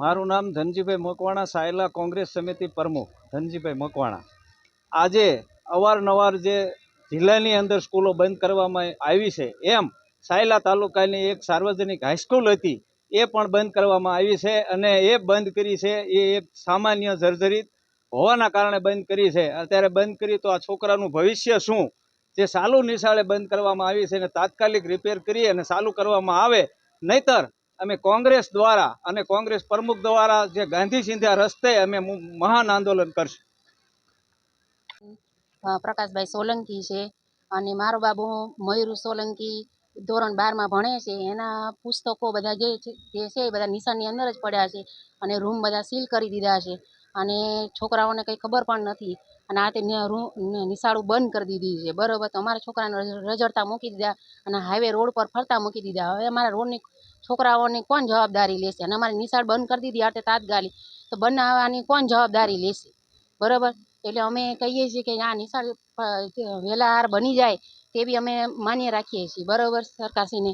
મારું નામ ધનજીભાઈ મકવાણા, સાયલા કોંગ્રેસ સમિતિ પ્રમુખ, ધનજીભાઈ મકવાણા. આજે અવારનવાર જે જિલ્લાની અંદર સ્કૂલો બંધ કરવામાં આવી છે, એમ સાયલા તાલુકાની એક સાર્વજનિક હાઈસ્કૂલ હતી, એ પણ બંધ કરવામાં આવી છે અને એ બંધ કરી છે, એ એક સામાન્ય જર્જરિત હોવાના કારણે બંધ કરી છે. અત્યારે બંધ કરી તો આ છોકરાનું ભવિષ્ય શું? જે ચાલુ નિશાળે બંધ કરવામાં આવી છે એને તાત્કાલિક રિપેર કરી અને ચાલુ કરવામાં આવે, નહીતર અમે કોંગ્રેસ દ્વારા અને કોંગ્રેસ પ્રમુખ દ્વારા જે ગાંધી સિંધ્યા રસ્તે અમે મહાન આંદોલન કરશું. પ્રકાશભાઈ સોલંકી છે અને મારો બાબુ મયુર સોલંકી ધોરણ બારમાં ભણે છે. એના પુસ્તકો બધા જે જે છે એ બધા નિશાનની અંદર જ પડ્યા છે અને રૂમ બધા સીલ કરી દીધા છે. અને છોકરાઓને કંઈ ખબર પણ નથી. અને આ તે રૂમ નિશાળું બંધ કરી દીધી છે. બરાબર, તો અમારા છોકરાને રજ- રજડતા મૂકી દીધા અને હાઈવે રોડ પર ફરતા મૂકી દીધા. હવે અમારા રોડની છોકરાઓની કોણ જવાબદારી લેશે? અને અમારી નિશાળ બંધ કરી દીધી આટે તાત્કાલિક. તો બનાવવાની કોણ જવાબદારી લેશે? બરાબર? એટલે અમે કહીએ છીએ કે આ નિશાળ વહેલા હાર બની જાય તેવી અમે માન્ય રાખીએ છીએ. બરાબર? સરકારશ્રીને.